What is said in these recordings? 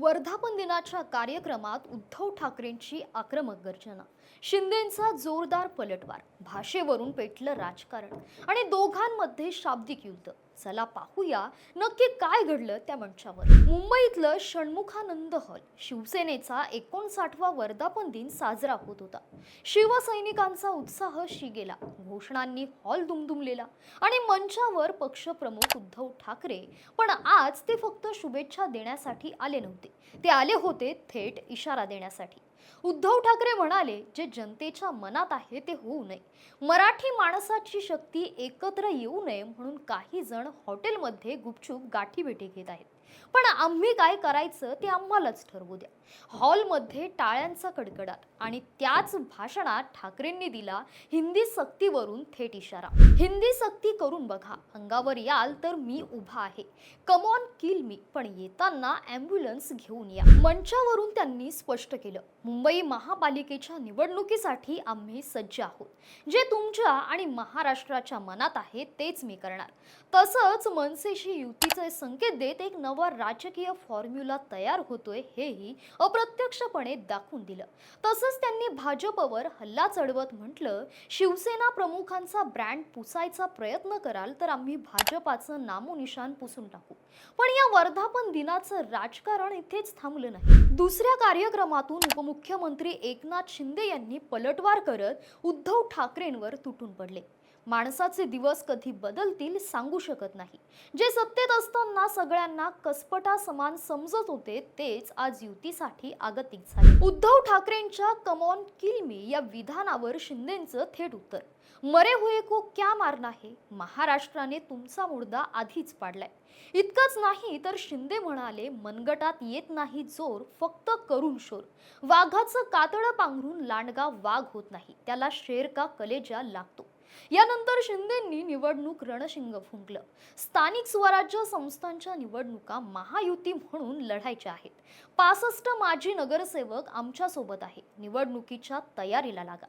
वर्धापन दिनाच्या कार्यक्रमात उद्धव ठाकरेंची आक्रमक गर्जना. शिंदेंचा जोरदार पलटवार भाषेवरून पेटलं राजकारण आणि दोघांमध्ये शाब्दिक युद्ध. चला पाहूया नक्की काय घडलं त्या मंचावर. मुंबईतलं षण्मुखानंद हॉल शिवसेनेचा एकोणसाठवा वर्धापन दिन साजरा होत होता. शिवसैनिकांचा उत्साह शिगेला घोषणांनी हॉल दुमदुमलेला आणि मंचावर पक्षप्रमुख उद्धव ठाकरे पण आज ते फक्त शुभेच्छा देण्यासाठी आले नव्हते. ते आले होते थेट इशारा देण्यासाठी. उद्धव ठाकरे म्हणाले जे जनतेच्या मनात आहे ते होऊ नये. मराठी माणसाची शक्ती एकत्र येऊ नये म्हणून काही जण हॉटेलमध्ये गुपचूप गाठीभेटी घेत आहेत. पण आम्ही काय करायचं ते आम्हालाच ठरवू द्या. हॉलमध्ये टाळ्यांचा कडकडाट आणि त्याच भाषणात ठाकरेंनी दिला हिंदी सक्तीवरून थेट इशारा. हिंदी सक्ती करून बघा अंगावर याल तर मी उभा आहे. कमॉन किल मी पण येताना ॲम्ब्युलन्स घेऊन या. मंचावरून त्यांनी स्पष्ट केलं मुंबई महापालिकेच्या निवडणुकीसाठी आम्ही सज्ज आहोत. जे तुमच्या आणि महाराष्ट्राच्या मनात आहे तेच मी करणार. तसंच मनसेशी युतीचे संकेत देत एक नवा राजकीय फॉर्म्युला तयार होतोय हेही अप्रत्यक्षपणे दाखवून दिलं. तसंच त्यांनी भाजपवर हल्ला चढवत म्हटलं शिवसेना प्रमुखांचा ब्रँड पुसायचा प्रयत्न कराल तर आम्ही भाजपाचं नामोनिशान पुसून टाकू. पण या वर्धापन दिनाचं राजकारण इथेच थांबलं नाही. दुसऱ्या कार्यक्रमातून उपमुख्यमंत्री एकनाथ शिंदे यांनी पलटवार करत उद्धव ठाकरेंवर तुटून पडले. माणसाचे दिवस कधी बदलतील सांगू शकत नाही. जे सत्तेत असताना सगळ्यांना कसपटा समान समजत होते तेच आज युतीसाठी आगतिक झाले. उद्धव ठाकरेंच्या कमॉन किल मी या विधानावर शिंदेचं थेट उत्तर. मरे हुए को क्या मारना है? महाराष्ट्राने तुमचा मुर्दा आधीच पाडलाय. इतकंच नाही तर शिंदे म्हणाले मनगटात येत नाही जोर फक्त करून शोर. वाघाचं कातळं पांघरून लांडगा वाघ होत नाही. त्याला शेर का कलेजा लागतो. यानंतर शिंदेंनी निवडणूक रणशिंग फुंकलं. स्थानिक स्वराज्य संस्थांच्या निवडणुका महायुती म्हणून लढायच्या आहेत. पासष्ट माजी नगरसेवक आमच्यासोबत आहे निवडणुकीच्या तयारीला लागा.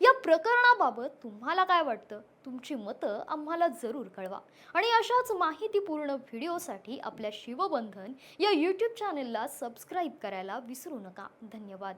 या प्रकरणाबाबत तुम्हाला काय वाटतं? तुमची मतं आम्हाला जरूर कळवा. आणि अशाच माहितीपूर्ण व्हिडिओसाठी आपल्या शिवबंधन या यूट्यूब चॅनेलला सबस्क्राईब करायला विसरू नका. धन्यवाद.